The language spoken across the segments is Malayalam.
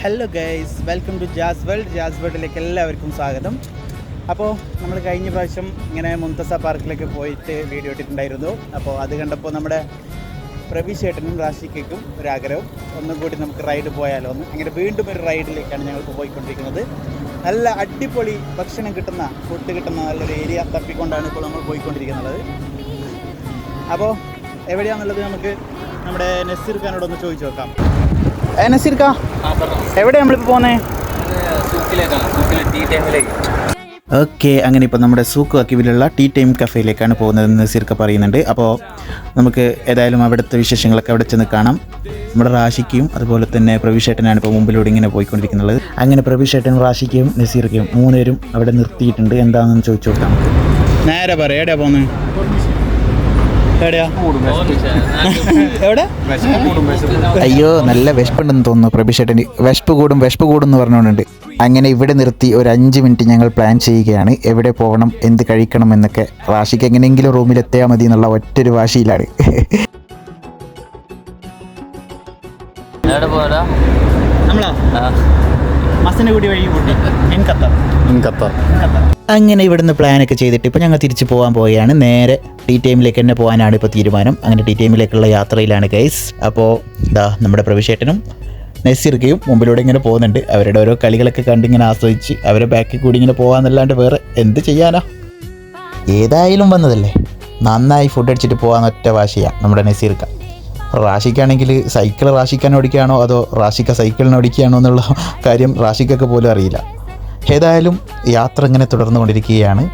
Hello guys welcome to Jazz World Jazz വേൾഡിലേക്ക് എല്ലാവർക്കും സ്വാഗതം. അപ്പോൾ നമ്മൾ കഴിഞ്ഞ പ്രാവശ്യം ഇങ്ങനെ മുന്തസ പാർക്കിലേക്ക് പോയിട്ട് വീഡിയോ ഇട്ടിട്ടുണ്ടായിരുന്നു. അപ്പോൾ അത് കണ്ടപ്പോൾ നമ്മുടെ പ്രവി ചേട്ടനും റാഷിക്കും ഒരു ആഗ്രഹം. ഒന്നും കൂടി നമുക്ക് റൈഡ് പോയാലോ ഒന്ന് അങ്ങനെ വീണ്ടും ഒരു റൈഡിലേക്കാണ് ഞങ്ങൾ പോയിക്കൊണ്ടിരിക്കുന്നത്. നല്ല അടിപൊളി ഭക്ഷണം കിട്ടുന്ന ഫുഡ് കിട്ടുന്ന നല്ലൊരു ഏരിയ തപ്പിക്കൊണ്ടാണ് ഇപ്പോൾ നമ്മൾ പോയിക്കൊണ്ടിരിക്കുന്നത്. അപ്പോൾ എവിടെയാണെന്നുള്ളത് നമുക്ക് നമ്മുടെ നസീർ ഖാനോടൊന്ന് ചോദിച്ചു നോക്കാം. എവിടെ നമ്മളിപ്പോൾ ഓക്കെ അങ്ങനെ ഇപ്പോൾ നമ്മുടെ സൂക്ക് വക്കീവിലുള്ള ടീ ടൈം കഫേയിലേക്കാണ് പോകുന്നതെന്ന് നസീർക്ക പറയുന്നുണ്ട്. അപ്പോൾ നമുക്ക് ഏതായാലും അവിടുത്തെ വിശേഷങ്ങളൊക്കെ അവിടെ ചെന്ന് കാണാം. നമ്മുടെ റാഷിക്കും അതുപോലെ തന്നെ പ്രവിശേട്ടനാണ് ഇപ്പോൾ മുമ്പിലൂടെ ഇങ്ങനെ പോയിക്കൊണ്ടിരിക്കുന്നത്. അങ്ങനെ പ്രവിശേട്ടനും റാഷിക്കും നസീർക്കയും മൂന്നുപേരും അവിടെ നിർത്തിയിട്ടുണ്ട്. എന്താണെന്ന് ചോദിച്ചു നോക്കാം നേരെ പറയാം എവിടെയാണ് പോകുന്നത് എവിടെയാ? എവിടെ? അയ്യോ നല്ല വിശപ്പുണ്ടെന്ന് തോന്നുന്നു പ്രഭിഷേട്ടന് വിശപ്പ് കൂടും വിശപ്പ് കൂടും എന്ന് പറഞ്ഞുകൊണ്ടുണ്ട്. അങ്ങനെ ഇവിടെ നിർത്തി ഒരു അഞ്ച് മിനിറ്റ് ഞങ്ങൾ പ്ലാൻ ചെയ്യുകയാണ്. എവിടെ പോകണം എന്ത് കഴിക്കണം എന്നൊക്കെ. റാഷിക്ക് എങ്ങനെയെങ്കിലും റൂമിൽ എത്തിയാൽ മതി എന്നുള്ള ഒറ്റൊരു വാശിയിലാണ്. നമ്മളോ? മസനഗുടി വഴി കൂട്ടി. ഖത്തർ അങ്ങനെ ഇവിടുന്ന് പ്ലാനൊക്കെ ചെയ്തിട്ട് ഇപ്പോൾ ഞങ്ങൾ തിരിച്ചു പോകാൻ പോവുകയാണ്. നേരെ ടി ടൈമിലേക്ക് തന്നെ പോകാനാണ് ഇപ്പോൾ തീരുമാനം. അങ്ങനെ ടി ടൈമിലേക്കുള്ള യാത്രയിലാണ് ഗൈസ് അപ്പോൾ ഇതാ നമ്മുടെ പ്രവിശേട്ടനും നസീർക്കയും മുമ്പിലൂടെ ഇങ്ങനെ പോകുന്നുണ്ട്. അവരുടെ ഓരോ കളികളൊക്കെ കണ്ടിങ്ങനെ ആസ്വദിച്ച് അവരെ ബാക്കിൽ കൂടി ഇങ്ങനെ പോകാമെന്നല്ലാണ്ട് വേറെ എന്ത് ചെയ്യാനാ? ഏതായാലും വന്നതല്ലേ? നന്നായി ഫുഡ് അടിച്ചിട്ട് പോകാൻ ഒറ്റ വാശിയാണ് നമ്മുടെ നസീർക്ക. റാഷിക്കാണെങ്കിൽ സൈക്കിൾ റാഷിക്കാൻ ഓടിക്കുകയാണോ അതോ റാഷിക്ക സൈക്കിളിന് ഓടിക്കുകയാണോ എന്നുള്ള കാര്യം റാഷിക്കൊക്കെ പോലും അറിയില്ല. ഏതായാലും യാത്ര ഇങ്ങനെ തുടർന്നുകൊണ്ടിരിക്കുകയാണ്.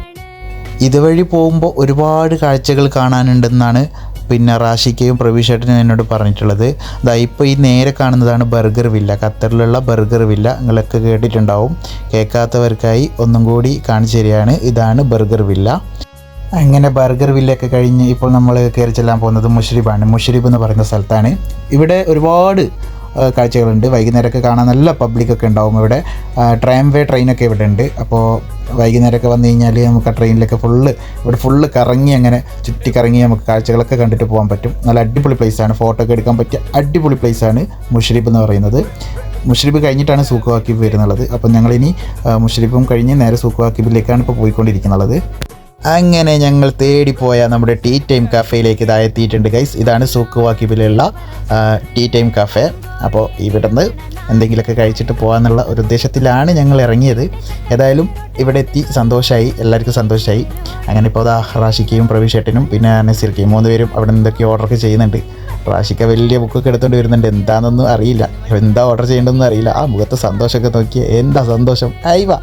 ഇതുവഴി പോകുമ്പോൾ ഒരുപാട് കാഴ്ചകൾ കാണാനുണ്ടെന്നാണ് പിന്നെ റാഷിക്കയും പ്രവീഷേട്ടനും എന്നോട് പറഞ്ഞിട്ടുള്ളത്. ദാ ഇപ്പോൾ ഈ നേരെ കാണുന്നതാണ് ബർഗർ വില്ല. ഖത്തറിലുള്ള ബർഗർ വില്ല. നിങ്ങളൊക്കെ കേട്ടിട്ടുണ്ടാവും. കേൾക്കാത്തവർക്കായി ഒന്നും കൂടി കാണിച്ചു തരികയാണ്. ഇതാണ് ബർഗർ വില്ല. അങ്ങനെ ബർഗർ വില്ലയൊക്കെ കഴിഞ്ഞ് ഇപ്പോൾ നമ്മൾ കയറി ചെല്ലാൻ പോകുന്നത് മുഷരിബാണ്. മുഷരിബ് എന്ന് പറയുന്ന സ്ഥലത്താണ്. ഇവിടെ ഒരുപാട് കാഴ്ചകളുണ്ട്. വൈകുന്നേരമൊക്കെ കാണാൻ നല്ല പബ്ലിക്കൊക്കെ ഉണ്ടാവും ഇവിടെ. ട്രാംവേ ട്രെയിനൊക്കെ ഇവിടെ ഉണ്ട്. അപ്പോൾ വൈകുന്നേരമൊക്കെ വന്നു കഴിഞ്ഞാൽ നമുക്ക് ആ ട്രെയിനിലൊക്കെ ഫുള്ള് ഇവിടെ ഫുള്ള് കറങ്ങി അങ്ങനെ ചുറ്റി കറങ്ങി നമുക്ക് കാഴ്ചകളൊക്കെ കണ്ടിട്ട് പോകാൻ പറ്റും. നല്ല അടിപൊളി പ്ലേസാണ് ഫോട്ടോ ഒക്കെ എടുക്കാൻ പറ്റിയ അടിപൊളി പ്ലേസാണ് മുഷരീഫ് എന്ന് പറയുന്നത്. മുഷരീഫ് കഴിഞ്ഞിട്ടാണ് സൂക്കുവാക്കിബ് വരുന്നുള്ളത്. അപ്പോൾ ഞങ്ങളിനി മുഷരീഫും കഴിഞ്ഞ് നേരെ സൂക്കുവാക്കിബിലേക്കാണ് ഇപ്പോൾ പോയിക്കൊണ്ടിരിക്കുന്നത്. അങ്ങനെ ഞങ്ങൾ തേടിപ്പോയ നമ്മുടെ ടീ ടൈം കഫേയിലേക്ക് ഇതാ എത്തിയിട്ടുണ്ട് ഗൈസ് ഇതാണ് സൂക്ക് വാക്കിബിലുള്ള ടീ ടൈം കഫേ. അപ്പോൾ ഇവിടുന്ന് എന്തെങ്കിലുമൊക്കെ കഴിച്ചിട്ട് പോകാമെന്നുള്ള ഒരു ഉദ്ദേശത്തിലാണ് ഞങ്ങൾ ഇറങ്ങിയത്. ഏതായാലും ഇവിടെ എത്തി സന്തോഷമായി എല്ലാവർക്കും സന്തോഷമായി അങ്ങനെ ഇപ്പോൾ അതാ റാഷിക്കയും പ്രവീഷേട്ടനും പിന്നെ നസീർക്കയും മൂന്ന് പേരും അവിടെ നിന്ന് എന്തൊക്കെ ഓർഡറൊക്കെ ചെയ്യുന്നുണ്ട്. റാഷിക്ക വലിയ ബുക്കൊക്കെ എടുത്തുകൊണ്ട് വരുന്നുണ്ട്. എന്താണെന്നൊന്നും അറിയില്ല. എന്താ ഓർഡർ ചെയ്യേണ്ടതെന്ന് അറിയില്ല. ആ മുഖത്ത് സന്തോഷമൊക്കെ നോക്കി എന്താ സന്തോഷം? അയവ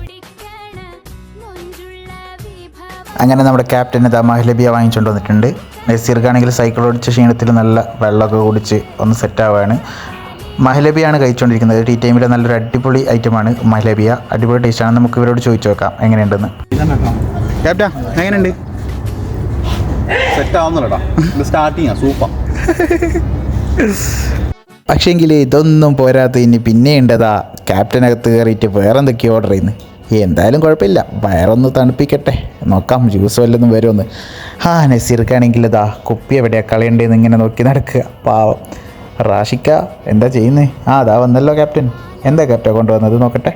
അങ്ങനെ നമ്മുടെ ക്യാപ്റ്റൻ ഇതാ മഹലബിയ വാങ്ങിച്ചുകൊണ്ട് വന്നിട്ടുണ്ട്. നസീർക്കാണെങ്കിൽ സൈക്കിൾ ഓടിച്ച ക്ഷീണത്തിൽ നല്ല വെള്ളമൊക്കെ കുടിച്ച് ഒന്ന് സെറ്റ് ആവുകയാണ് മഹ്ലബിയാണ് കഴിച്ചുകൊണ്ടിരിക്കുന്നത് ടീ ടൈമിലെ നല്ലൊരു അടിപൊളി ഐറ്റമാണ് മഹലബിയ അടിപൊളി ടേസ്റ്റാണ് നമുക്ക് ഇവരോട് ചോദിച്ചു നോക്കാം. എങ്ങനെയുണ്ടെന്ന്. ക്യാപ്റ്റൻ എങ്ങനെയുണ്ട്? സെറ്റ് ആവുന്നില്ലടാ. സ്റ്റാർട്ടിങ്ങാ സൂപ്പർ പക്ഷേങ്കിൽ ഇതൊന്നും പോരാത്ത ഇനി പിന്നെ ഉണ്ടതാ ക്യാപ്റ്റനകത്ത് കയറിയിട്ട് വേറെ എന്തൊക്കെയോ ഓർഡർ ചെയ്യുന്നു. എന്തായാലും കുഴപ്പമില്ല. വയറൊന്ന് തണുപ്പിക്കട്ടെ. നോക്കാം ജ്യൂസ് വല്ലതും വരുമെന്ന്. ആ നസീർക്കാണെങ്കിൽ ഇതാ കുപ്പി എവിടെയാ കളയണ്ടേന്ന് ഇങ്ങനെ നോക്കി നടക്കുക. പാവം. റാഷിക്ക എന്താ ചെയ്യുന്നത് ആ അതാ വന്നല്ലോ ക്യാപ്റ്റൻ എന്താ ക്യാപ്റ്റൻ കൊണ്ടുവന്നത് നോക്കട്ടെ.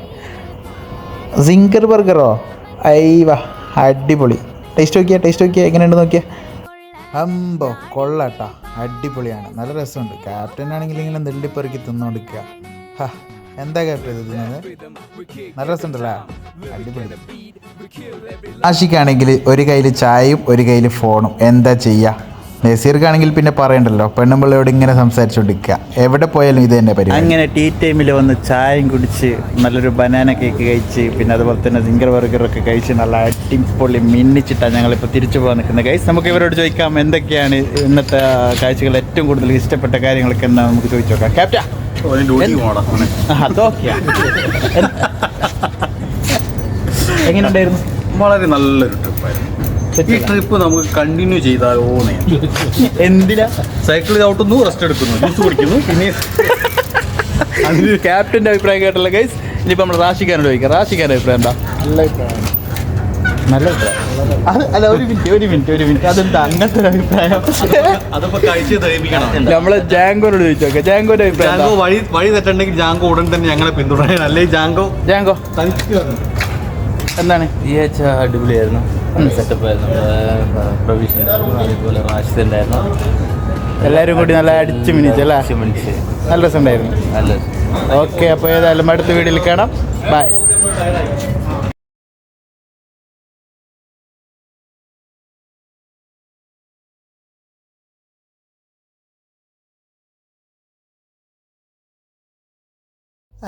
സിങ്കർ ബർഗറോ അയ്യവ അടിപൊളി. ടേസ്റ്റ് നോക്കിയാ ടേസ്റ്റ് നോക്കിയാ എങ്ങനെയുണ്ട് നോക്കിയാ? അമ്പോ കൊള്ളാട്ടാ. അടിപൊളിയാണ്. നല്ല രസമുണ്ട്. ക്യാപ്റ്റൻ ആണെങ്കിൽ ഇങ്ങനെ നെല്ലിപ്പെറുക്കി തിന്നുകൊണ്ടിരിക്കുക ഹാ എന്താ കേട്ടോ ഇത് നല്ല രസമുണ്ടല്ലേ? അടിപൊളി. ആഷിക്കാണെങ്കിൽ ഒരു കയ്യിൽ ചായയും ഒരു കയ്യിൽ ഫോണും. എന്താ ചെയ്യുക നസീർക്കാണെങ്കിൽ പിന്നെ പറയണ്ടല്ലോ. പെണ്ണുമ്പിള്ളയോട് ഇങ്ങനെ സംസാരിച്ചുകൊണ്ടിരിക്കുക എവിടെ പോയാലും ഇത് തന്നെ പരിപാടി. അങ്ങനെ ടീ ടൈമിൽ വന്ന് ചായയും കുടിച്ച് നല്ലൊരു ബനാന കേക്ക് കഴിച്ച് പിന്നെ അതുപോലെ തന്നെ സിംഗർ ബർഗറൊക്കെ കഴിച്ച് നല്ല അടിപൊളി മിന്നിച്ചിട്ടാണ് ഞങ്ങളിപ്പോൾ തിരിച്ചു പോകാൻ നിൽക്കുന്നത്. കൈസ് നമുക്ക് ഇവരോട് ചോദിക്കാം എന്തൊക്കെയാണ് ഇന്നത്തെ കാഴ്ചകൾ? ഏറ്റവും കൂടുതൽ ഇഷ്ടപ്പെട്ട കാര്യങ്ങളൊക്കെ എന്നാ നമുക്ക് ചോദിച്ചു നോക്കാം. ക്യാപ്റ്റ എങ്ങനെയുണ്ടായിരുന്നു? വളരെ നല്ലൊരു ട്രിപ്പായിരുന്നു ഈ ട്രിപ്പ് നമുക്ക് കണ്ടിന്യൂ ചെയ്താലോ എന്തിനാ? സൈക്കിൾ ചവിട്ടുന്നു റെസ്റ്റ് എടുക്കുന്നു. ജ്യൂസ് കുടിക്കുന്നു. പിന്നെ അതിന് ക്യാപ്റ്റന്റെ അഭിപ്രായം കേട്ടല്ലോ ഗൈസ് ഇനിയിപ്പോ നമ്മൾ റാഷിക്കാനോട് ചോദിക്കാം. റാഷിക്കാന്റെ അഭിപ്രായം എന്താ? നല്ല അഭിപ്രായം. നല്ല അഭിപ്രായം. അത് അല്ല ഒരു മിനിറ്റ് ഒരു മിനിറ്റ് ഒരു മിനിറ്റ് അതെന്താ അങ്ങനത്തെ ഒരു അഭിപ്രായം? അതിപ്പോ കഴിച്ച് ദഹിപ്പിക്കണം. നമ്മൾ ജാങ്കോനോട് ചോദിച്ചോക്കെ ജാങ്കോന്റെ അഭിപ്രായം ജാങ്കോ വഴി വഴി തെറ്റുണ്ടെങ്കിൽ ജാങ്കോ ഉടൻ തന്നെ ഞങ്ങളെ പിന്തുടരാൻ. അല്ലെങ്കിൽ ജാങ്കോ ജാങ്കോ. എന്താണ്? ഈ ആഴ്ച അടിപൊളിയായിരുന്നു. സെറ്റപ്പ് ആയിരുന്നു. പ്രൊവിഷൻ. അതുപോലെ റാഷിദ് ഉണ്ടായിരുന്നു. എല്ലാവരും കൂടി നല്ല അടിച്ചു മിനിച്ച് അല്ലേ? മിനിച്ച്. നല്ല രസമുണ്ടായിരുന്നു. നല്ല ഓക്കെ അപ്പോൾ ഏതായാലും അടുത്ത വീഡിയോയിൽ കാണാം. ബൈ.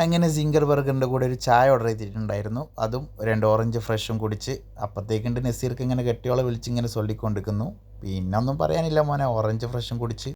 അങ്ങനെ സിംഗർ ബർഗറിന്റെ കൂടെ ഒരു ചായ ഓർഡർ ചെയ്തിട്ടുണ്ടായിരുന്നു. അതും രണ്ട് ഓറഞ്ച് ഫ്രഷും കുടിച്ച് അപ്പോഴത്തേക്കുണ്ട് നസീർക്ക് ഇങ്ങനെ കെട്ടിയോളെ വിളിച്ച് ഇങ്ങനെ ചൊല്ലിക്കൊണ്ടിരിക്കുന്നു. പിന്നെ ഒന്നും പറയാനില്ല മോനെ ഓറഞ്ച് ഫ്രഷും കുടിച്ച്.